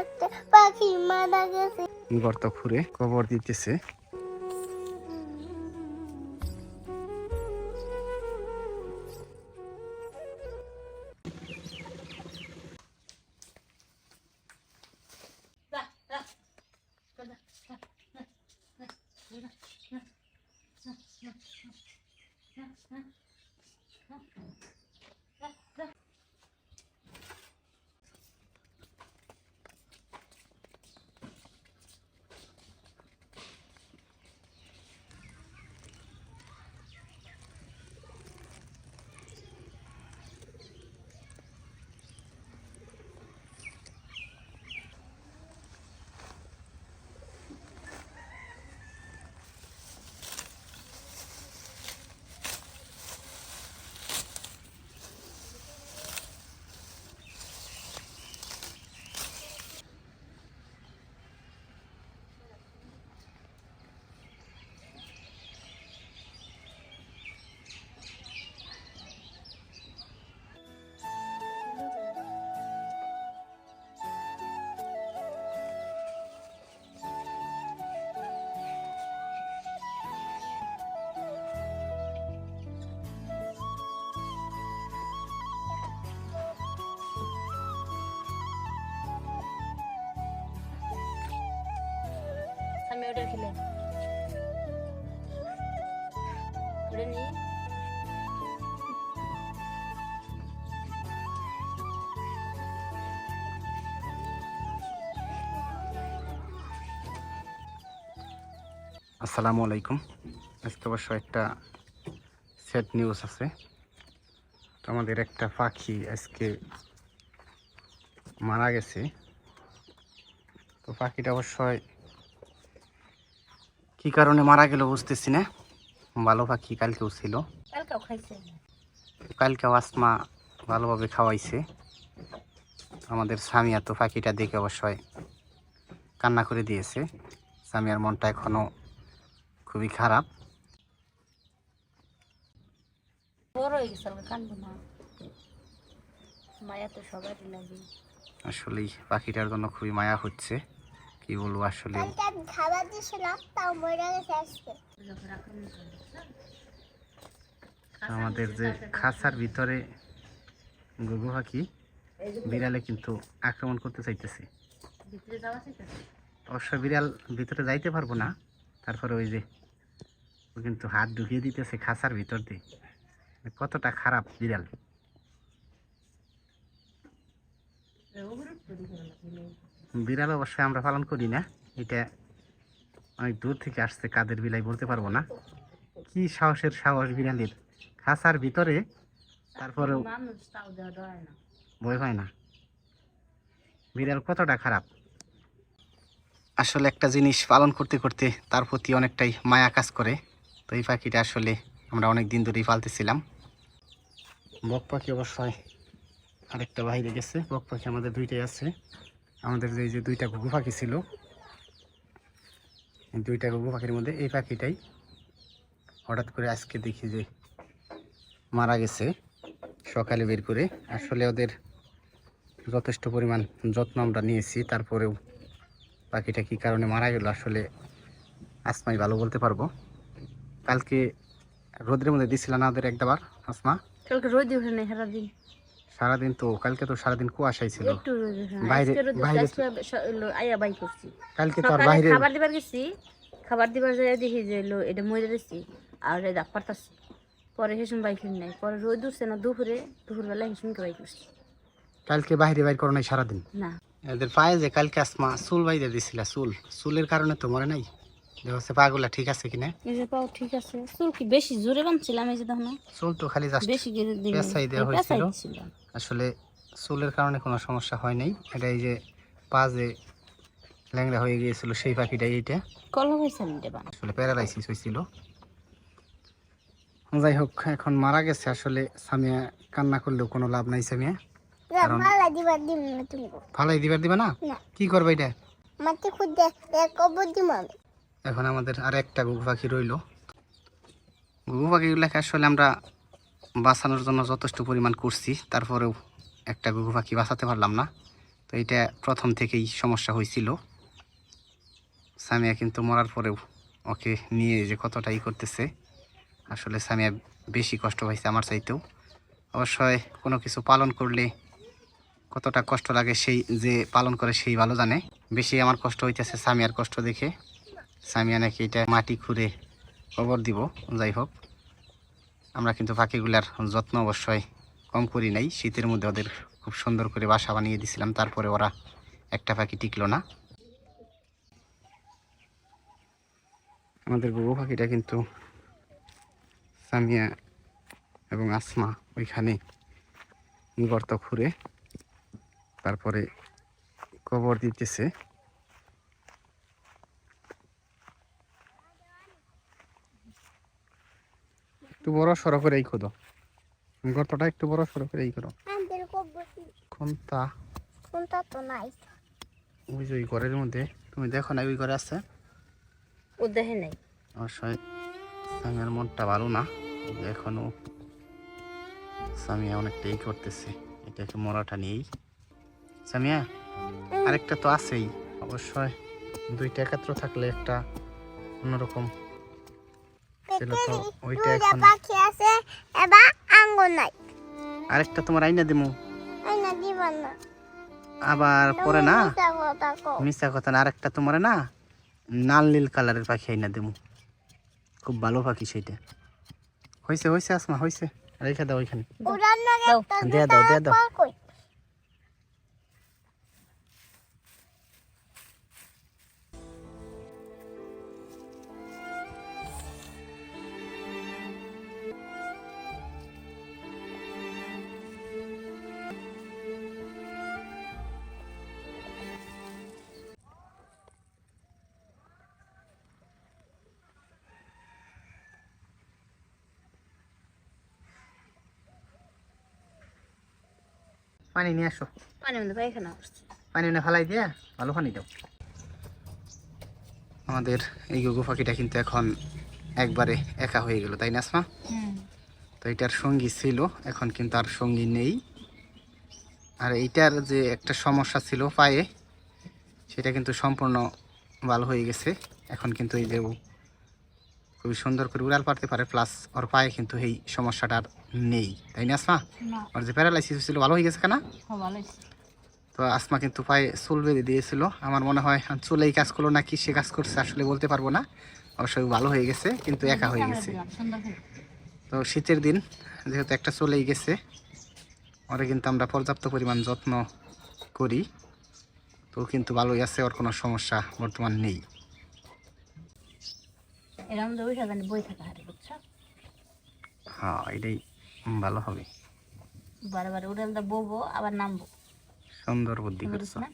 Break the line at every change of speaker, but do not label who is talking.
একটা পাখি মারা গেছে।
গর্ত খুঁড়ে কবর দিতেছে।
আমি ওটা
আসসালামু আলাইকুম। আজকে অবশ্য একটা সেট নিউজ আছে। তো আমাদের একটা পাখি আজকে মারা গেছে। তো পাখিটা অবশ্যই কি কারণে মারা গেল বুঝতেছি না। ভালো পাখি কালকেও ছিল।
কালকেও খাইছে।
আসমা ভালোভাবে খাওয়াইছে। আমাদের সামিয়া তো পাখিটা দেখে অবশ্যই কান্না করে দিয়েছে। সামিয়ার মনটা এখনও খুবই খারাপ। আসলেই পাখিটার জন্য খুবই মায়া হচ্ছে। কি বলব আসলে
খাবার দিয়েছিলাম তাও মরে গেছে আজকে।
যখন আক্রমণ করে
আমাদের যে খাঁচার ভিতরে গুগু পাখি বিড়ালে কিন্তু আক্রমণ করতে চাইতেছে। অবশ্য বিড়াল ভিতরে যাইতে পারব না তারপরে ওই যে ও কিন্তু হাত ঢুকিয়ে দিতেছে খাঁচার ভিতর দিয়ে। কতটা খারাপ বিড়াল। বিড়াল অবশ্যই আমরা পালন করি না। এটা অনেক দূর থেকে আসছে কাদের বিলাই বলতে পারব না। কি সাহসের সাহস বিড়ালের। খাঁচার ভিতরে
না।
ভয় হয় না। বিড়াল কতটা খারাপ। আসলে একটা জিনিস পালন করতে করতে তার প্রতি অনেকটাই মায়া কাজ করে। তো এই পাখিটা আসলে আমরা অনেক দিন ধরেই পালতেছিলাম। বক পাখি অবশ্যই আরেকটা বাইরে গেছে। বক পাখি আমাদের দুইটাই আছে। আমাদের যে যে দুইটা ঘুঘু পাখি ছিল দুইটা ঘুঘু পাখির মধ্যে এই পাখিটাই হঠাৎ করে আজকে দেখি যে মারা গেছে, সকালে বের করে। আসলে ওদের যথেষ্ট পরিমাণ যত্ন আমরা নিয়েছি, তারপরেও পাখিটা কী কারণে মারা গেল আসলে আসমাই ভালো বলতে পারব। কালকে রোদের মধ্যে দিছিল না ওদের একবার আসমা?
কালকে রোদ নেই সারাদিন
তো কালকে তো সারাদিন কুয়াশাই ছিল। বাইরে- বাইরে-
আয়া বাই করছি।
কালকে তো আর বাইরে
খাবার দিবার গেছি খাবার দিবার যাই দেখি যে এটা মরে গেছি আর এটা পারতাছি। পরে হেসুম বাইক নাই পরে রোদ উঠছে না দুপুরে দুপুরবেলা হেসুমকে বাইক করছি।
কালকে বাইরে বাইর করো নাই সারাদিন?
না।
এদের পায়ে যে কালকে আসমা চুল বাইরে দিছিল চুল। চুলের কারণে তো মরে নাই? দেখছে পাগুলা ঠিক আছে কিনা?
এই যে পাও ঠিক আছে। চুল কি বেশি জোরে বানছিলাম এই যে দেখো
চুল তো খালি জাস্ট
বেশি গেড়ে দিন।
পেঁচাই দেওয়া হয়েছিল। আসলে চুলের কারণে কোনো সমস্যা হয় নাই। এটা এই যে পা যে ল্যাংড়া হয়ে গিয়েছিল সেই পাখিটাই এইটা।
কলা আমি
আসলে প্যারালাইসিস হয়েছিল। যাই হোক এখন মারা গেছে। আসলে সামিয়া কান্না করলেও কোনো লাভ নাই সামিয়া।
ভালো দিবার দিন না তুমি।
ভালাই দিবার দিবা না? কি করবে এটা?
মাটি খুঁজে এক কবর দিব
এখন আমাদের আর একটা ঘুঘু পাখি রইল। ঘুঘু পাখিগুলোকে আসলে আমরা বাঁচানোর জন্য যথেষ্ট পরিমাণ করছি, তারপরেও একটা ঘুঘু পাখি বাঁচাতে পারলাম না। তো এটা প্রথম থেকেই সমস্যা হয়েছিল। সামিয়া কিন্তু মরার পরেও ওকে নিয়ে যে কতটাই করতেছে, আসলে সামিয়া বেশি কষ্ট পাইছে আমার চাইতেও। অবশ্যই কোনো কিছু পালন করলে কতটা কষ্ট লাগে সেই যে পালন করে সেই ভালো জানে। বেশি আমার কষ্ট হইতেছে সামিয়ার কষ্ট দেখে। সামিয়া নাকি এটা মাটি খুঁড়ে কবর দিব, যাই হোক। আমরা কিন্তু পাখিগুলার যত্ন অবশ্যই কম করি নাই। শীতের মধ্যে ওদের খুব সুন্দর করে বাসা বানিয়ে দিছিলাম, তারপরে ওরা একটা পাখি টিকলো না। আমাদের বউ পাখিটা কিন্তু সামিয়া এবং আসমা ওইখানে গর্ত খুঁড়ে তারপরে কবর দিতেছে। একটু বড় সড়ো এই খোদো। গর্তটা একটু বড় সড়ো এই করো কোনটা?
কোনটা তো নাই।
ওই যে ওই ঘরের মধ্যে। তুমি দেখো না ওই ঘরে আছে?
ও দেখে নাই।
অবশ্যই সামিয়ার মনটা ভালো না। এখনও সামিয়া অনেকটাই করতেছে। এটাকে মরাটা নিয়েই। সামিয়া আরেকটা তো আছেই। অবশ্যই দুইটা একাত্র থাকলে একটা অন্যরকম ছিল তো ওইটা এখন
পাখি আছে এবার আঙ্গুর নাই।
আরেকটা তোমার আইনা দিমু।
এই না দিব না।
আবার পরে না?
মিছা কথা
মিশা কথা না আরেকটা তোমার না লাল নীল কালারের পাখি আইনা দিমু। খুব ভালো পাখি সেইটা। হয়েছে হয়েছে আসমা হয়েছে রেখে দাও ওইখানে। দিয়ে দাও, দিয়ে দাও। পানি নিয়ে আসো।
পানির মধ্যে পায়খানা করছে।
পানি না ফেলাই দিয়া ভালো পানি দাও। আমাদের এই গুগু পাখিটা কিন্তু এখন একবারে একা হয়ে গেল তাই না আসমা? তো এটার সঙ্গী ছিল এখন কিন্তু আর সঙ্গী নেই। আর এইটার যে একটা সমস্যা ছিল পায়ে সেটা কিন্তু সম্পূর্ণ ভালো হয়ে গেছে। এখন কিন্তু এই যে খুবই সুন্দর করে উড়াল পারতে পারে প্লাস ওর পায়ে কিন্তু এই সমস্যাটা আর নেই। তাই না আসমা? ওর যে প্যারালাইসিস ছিল ভালো হয়ে গেছে কেনা? তো আসমা কিন্তু পায়ে চুল বেঁধে দিয়েছিল। আমার মনে হয় চুলেই কাজ করল না কি সে কাজ করছে আসলে বলতে পারব না। অবশ্যই ভালো হয়ে গেছে কিন্তু একা হয়ে গেছে। তো শীতের দিন যেহেতু একটা চলেই গেছে ওরে কিন্তু আমরা পর্যাপ্ত পরিমাণ যত্ন করি। তো কিন্তু ভালোই আছে ওর কোনো সমস্যা বর্তমান নেই।
এরকম যে ওইটা জানি বই থাকা হারে বুঝছ?
হ্যাঁ এটাই ভালো হবে।
বারে বারে উড়ালটা বলব আবার নামবো।
সুন্দর বুদ্ধি করছ।
না?